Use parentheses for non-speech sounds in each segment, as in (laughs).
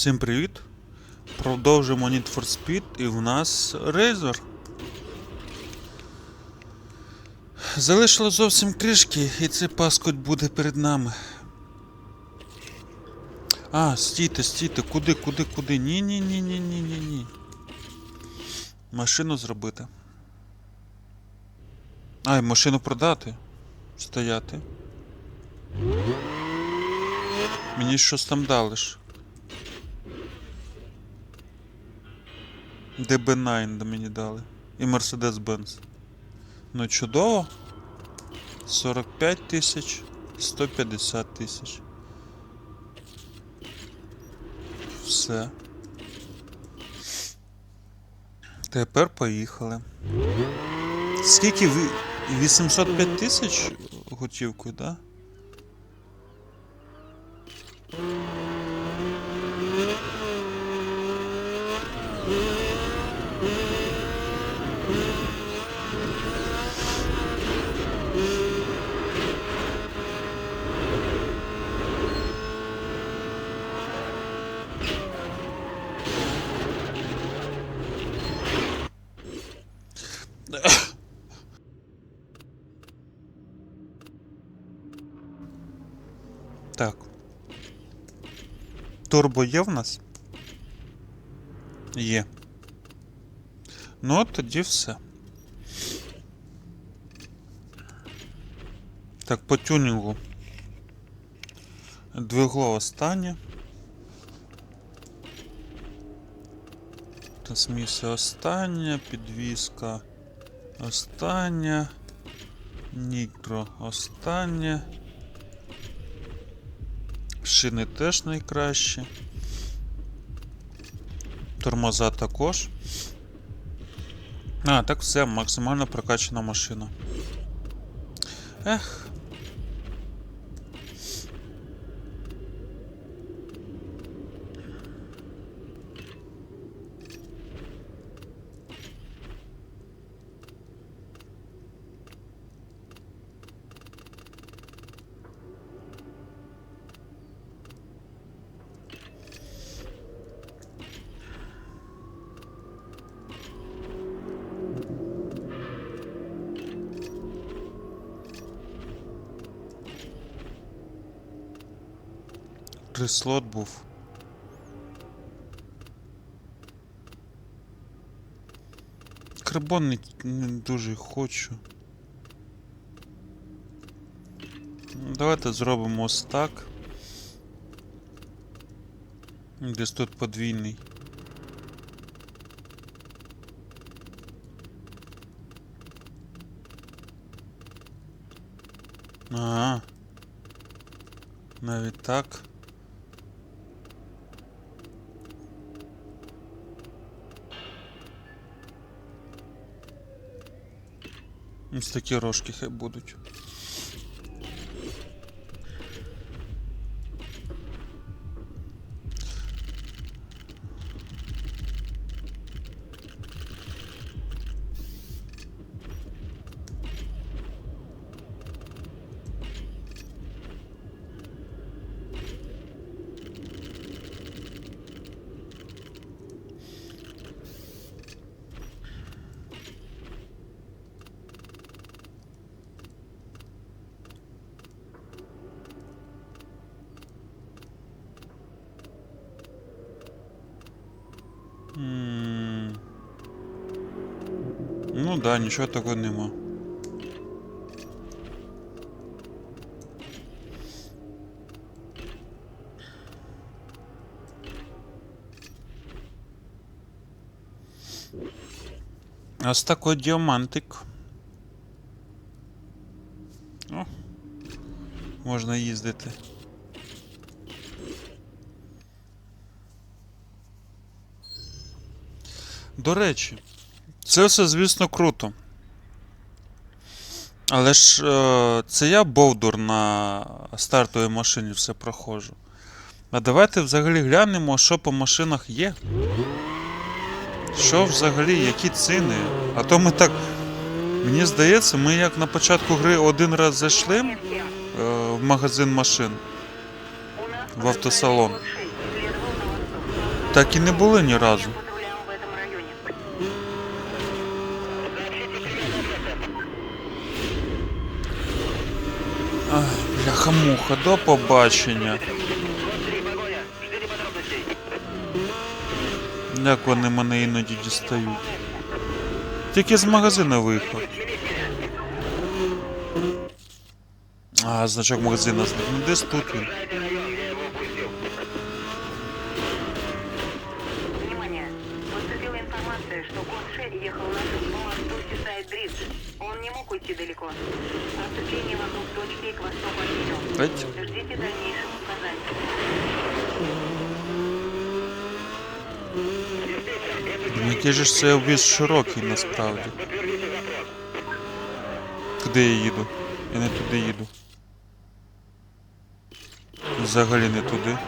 Всім привіт! Продовжуємо Need for Speed і в нас Razer. Залишило зовсім кришки, і цей паскудь буде перед нами. А, стійте, стійте, куди, куди, куди? Ні, ні, ні, ні, ні, ні, ні. Машину зробити. А, і машину продати. Стояти. Мені щось там дали DB9 мені дали. І Mercedes-Benz. Ну чудово. 45 тисяч, 150 тисяч. Все. Тепер поїхали. Скільки ви. 805 тисяч готівкою, да? Так. Турбо є в нас? Є. Ну, тоді все. Так, по тюнінгу. Двигло останнє. Трансмісія остання, підвіска остання. Нікро останнє. Шини теж найкращі. Тормоза також. А, так все, максимально прокачана машина. Ех. Прислот був. Карбон не, не дуже хочу. Давайте зробимо ось так. Десь тут подвійний. Ага. Навіть так. Ось такі рожки хай будуть. Да, нічого такого нема. Ось такий діамантик. О, можна їздити. До речі, це все, звісно, круто. Але ж е, це я бовдур на стартовій машині все проходжу. А давайте взагалі глянемо, що по машинах є. Що взагалі, які ціни? А то ми так. Мені здається, ми як на початку гри один раз зайшли е, в магазин машин в автосалон. Так і не були ні разу. Бляха-муха, до побачення. Як вони мене іноді дістають. Тільки з магазину виїхав. А, значок магазина десь тут він. Внимание! Поступила информация, что Конше ехал на по мосту Сисайд-Бридж. Он не мог уйти далеко. Отступление вокруг точки к востоку от нее. Ждите дальнейших указаний. Ж це обвіз широкий насправді. Куди я їду? Я не туди їду. Взагалі не туди.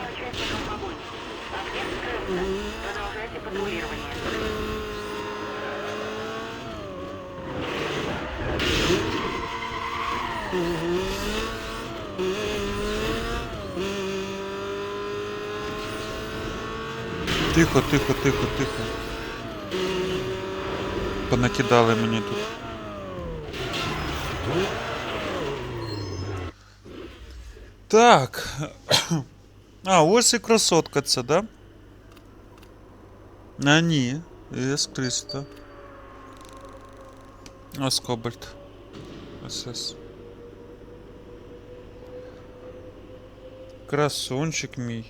Тихо, тихо, тихо, тихо. Понакидали мені тут. Так. А, ось і красотка ця, да? А, ні. С-300. Ось Кобальт. СС. Красунчик мій.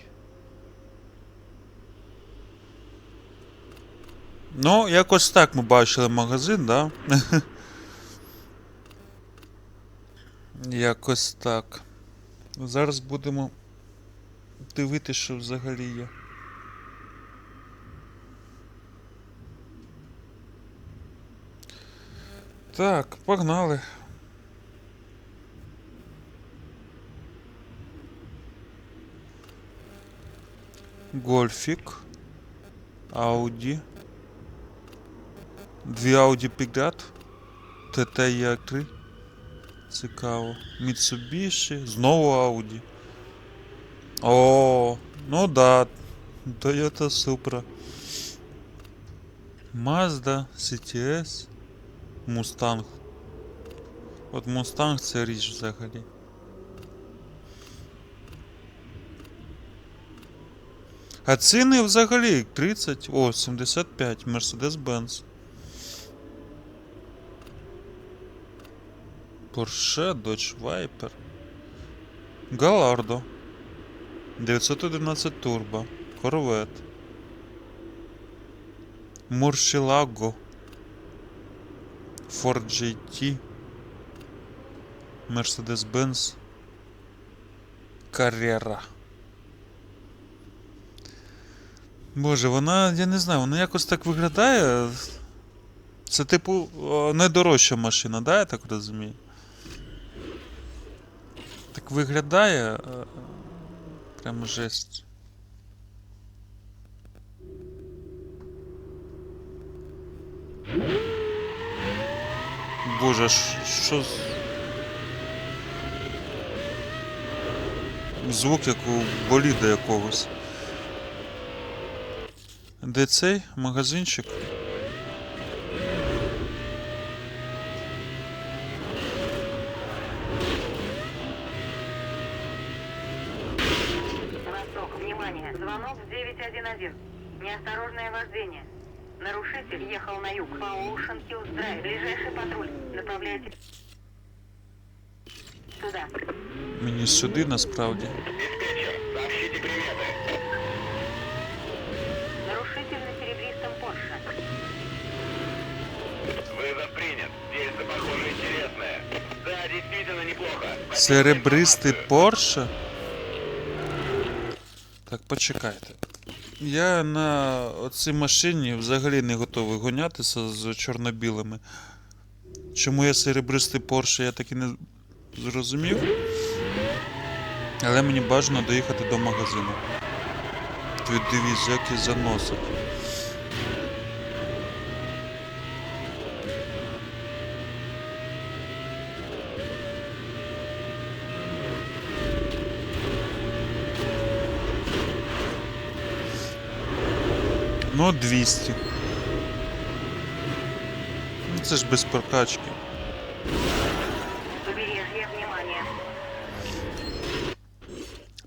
Ну, якось так ми бачили магазин, да? якось так. Зараз будемо дивитися, що взагалі є. Так, погнали. Гольфік. Ауді. Дві Audi Pickup. ТТ Є3. Цікаво. Mitsubishi. Знову Audi. О, ну да. Toyota Supra. Mazda CTS. Mustang. От Mustang це річ взагалі. А ціни взагалі 30, о, 75, Mercedes-Benz. Porsche, Dodge Viper. Gallardo. 911 Turbo. Corvette. Murcielago. Ford GT. Mercedes-Benz. Carrera. Боже, вона, я не знаю, вона якось так виглядає. Це, типу, найдорожча машина, да, я так розумію? Виглядає. е, Прям жесть. Боже, що з. Звук як у боліда якогось. Де цей магазинчик? Неосторожное вождение. Нарушитель ехал на юг по Ocean Hills Drive. Ближайший патруль. Направляйте туда. Мені сюди насправді. Нарушитель на серебристом Порше. Вызов принят. Действие, похоже, интересное. Да, действительно неплохо. Серебристий Порше? Так, почекайте. Я на цій машині взагалі не готовий гонятися з чорно-білими. Чому я серебристий Порше, я так і не зрозумів. Але мені бажано доїхати до магазину. Як і заносить. Ну, 200. Ну, це ж без прокачки.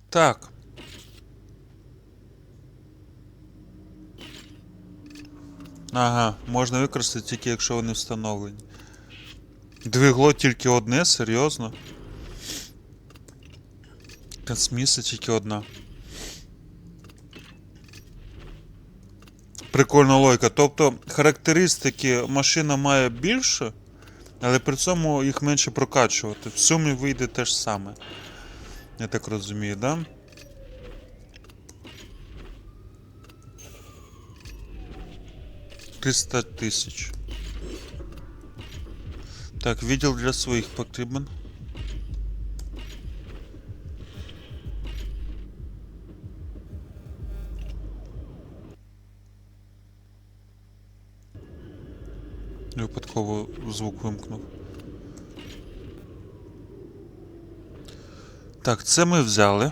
Так. Ага, можна використати тільки якщо вони встановлені. Двигло тільки одне, серйозно. Трансмісія тільки одна. Прикольна логіка. Тобто характеристики машина має більше, але при цьому їх менше прокачувати. В сумі вийде те ж саме. Я так розумію, да? Триста тисяч. Так, відділ для своїх потрібен. Випадково звук вимкнув. Так, це ми взяли.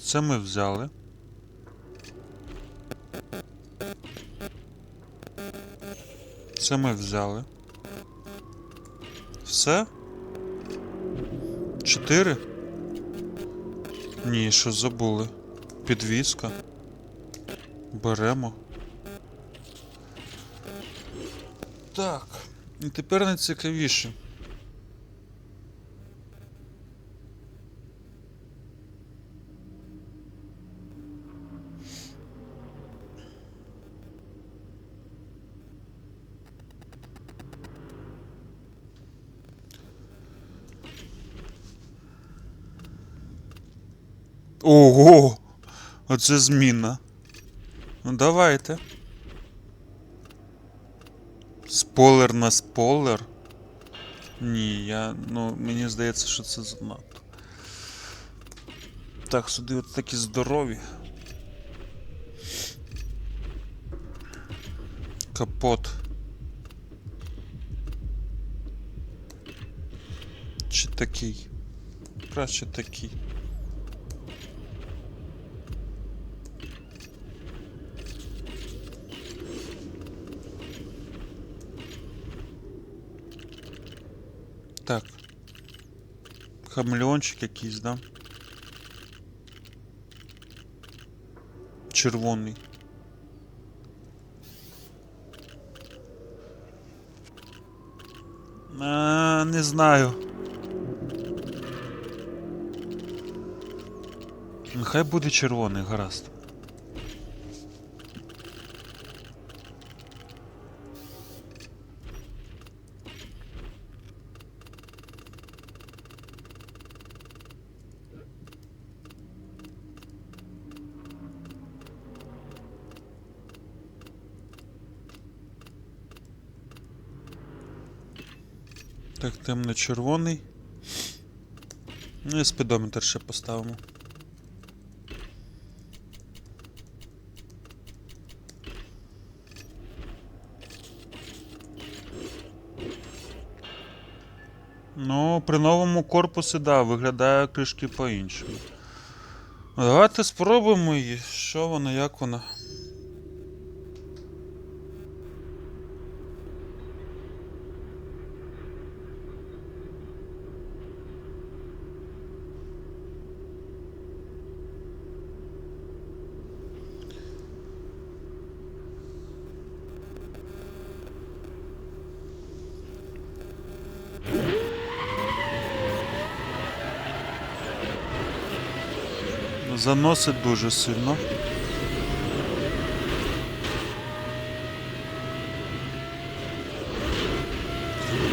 Це ми взяли. Це ми взяли. Все? Чотири? Ні, що забули. Підвізка. Беремо. Так. І тепер найцікавіше. Ого! Оце зміна. Ну давайте. Спойлер на спойлер. Ні, я. Ну, мені здається, що це занадто. Так, сюди от такі здорові. Капот. Чи такий? Краще такий. Так. Хамелеончик якийсь, да? Червоний. А, не знаю. Нехай буде червоний, гаразд. Так, темно-червоний. Ну і спідометр ще поставимо. Ну, при новому корпусі, да, виглядає трішки по-іншому. Давайте спробуємо її. Що вона, як вона. Заносить дуже сильно.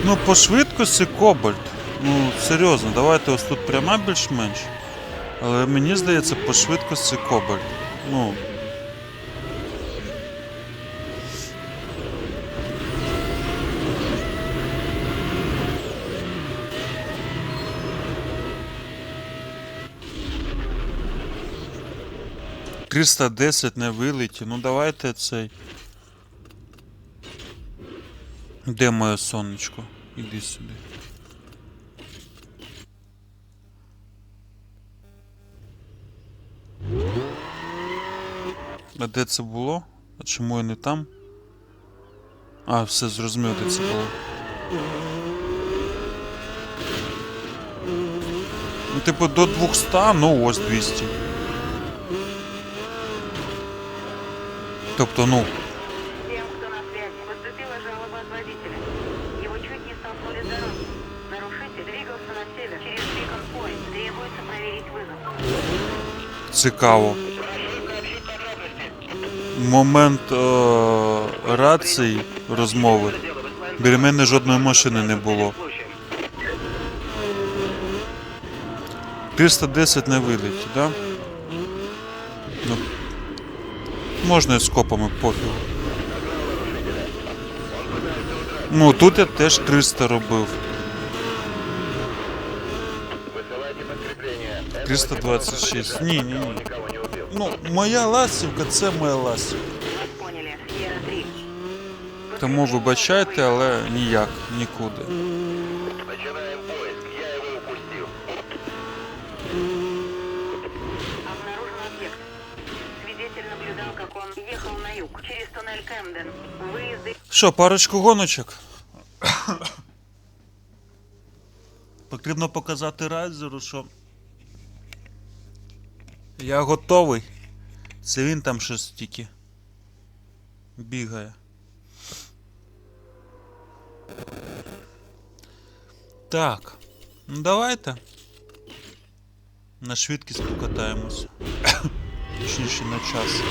Ну, по швидкості кобальт. Ну, серйозно, давайте ось тут пряма більш-менш. Але мені здається, по швидкості кобальт. Ну. Триста десять не вилеті. Ну давайте цей. Де моє сонечко? Іди сюди. А де це було? А чому я не там? А, все зрозумів, де це було. Ну, типу, до 200, ну ось 200. Тобто, ну, Всем, кто на связи, поступила жалоба от водителя. Его чуть не столкнули с дороги. Нарушитель двигался на север через Бикон Пойнт. Требуется проверить вызов. цікаво. Момент е- рації розмови. Біля мене жодної машини не було. 310 не вилеті, да? Ну, можна і з копами пофіг. Ну, тут я теж 300 робив. Высылайте подкрепление. Это 326. Ні, ні, ні. никого не убил. Ну, моя ластівка це моя ластівка. Вас поняли. Сьерра 3. Тому вибачайте, але ніяк, нікуди. Що, парочку гоночок? (coughs) Потрібно показати Райзеру, що я готовий. Це він там щось тільки бігає. Так. Ну давайте. На швидкість покатаємось. (coughs) Точніше на час.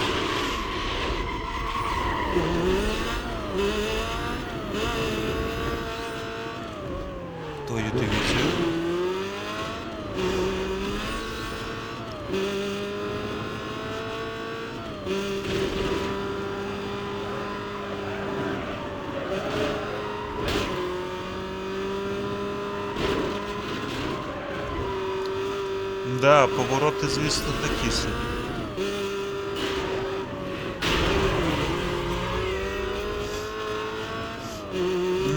Да, повороти, звісно, такі собі.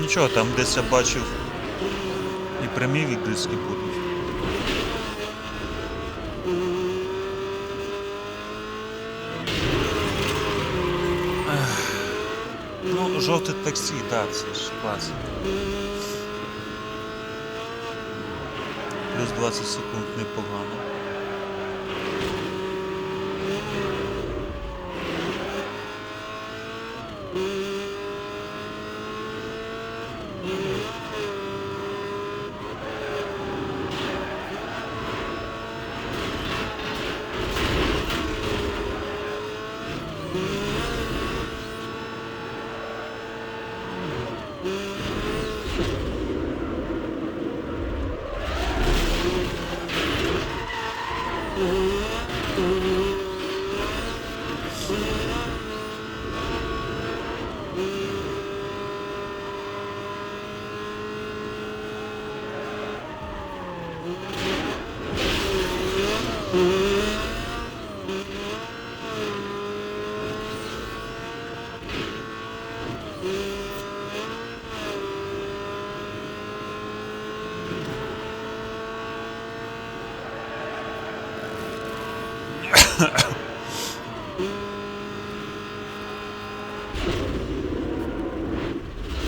Нічого, там десь я бачив і прямі відблиски будуть. Ну, жовте таксі, так, це ж класно. Плюс 20 секунд непогано.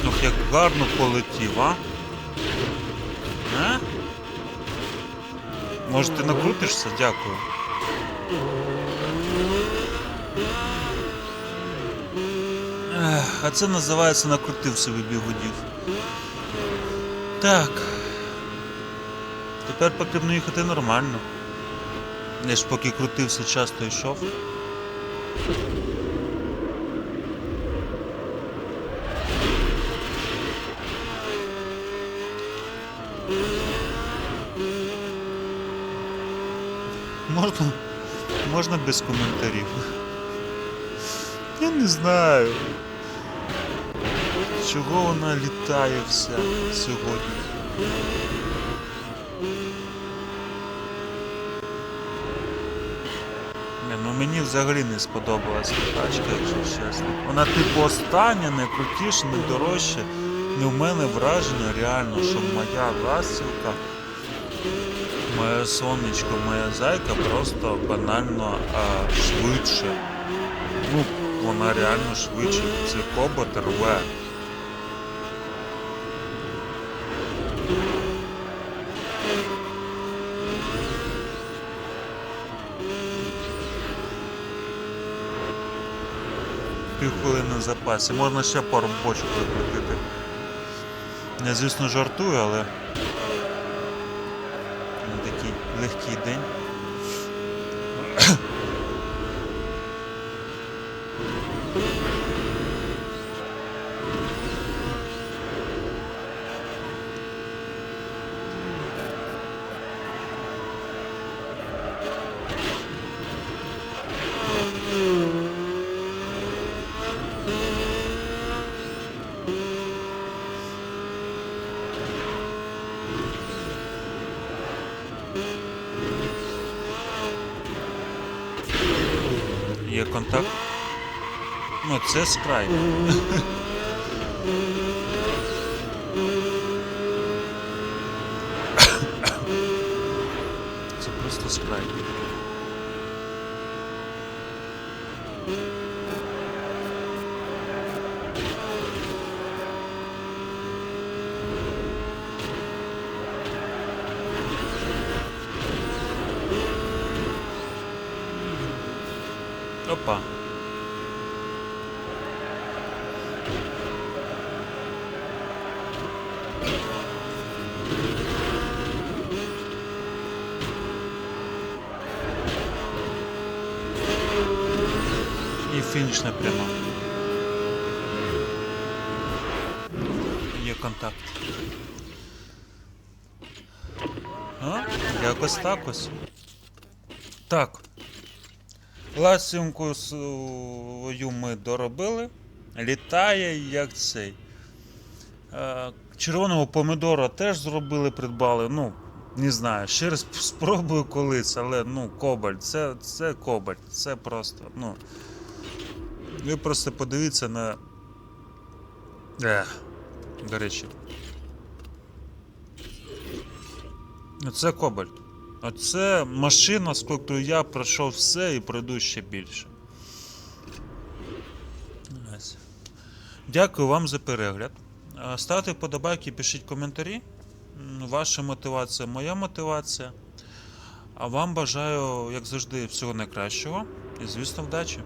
Ох, як гарно полетів, а? А? Може ти накрутишся? Дякую. А це називається накрутив собі бігудів. Так. Тепер потрібно їхати нормально. Я ж поки крутився, часто йшов. Можна, можна без коментарів. Я не знаю. Чого вона літає вся сьогодні? Не, ну мені взагалі не сподобалася тачка, якщо чесно. Вона типу остання, найкрутіша, Моє сонечко, моя зайка просто банально а, швидше. Ну, вона реально швидше. Це кобот рве. Півхвилини в запасі. Можна ще пару бочок викрутити. Я, звісно, жартую, але легкий день. Контакт. Ну, це скрайп. Це просто скрайп. Опа. І фінішна пряма. Є контакт. А? Якось так ось. Так. Ласівку свою ми доробили. Літає як цей. Е, Червоного помидора теж зробили, придбали. Ну, не знаю, ще раз (laughs) спробую колись, але ну, кобальт, це, це кобальт, це просто, ну. Ви просто подивіться на. Ех, до речі. Це кобальт. Оце машина, з якою я пройшов все і пройду ще більше. Дякую вам за перегляд. Ставте вподобайки, пишіть коментарі. Ваша мотивація, моя мотивація. А вам бажаю, як завжди, всього найкращого і, звісно, вдачі.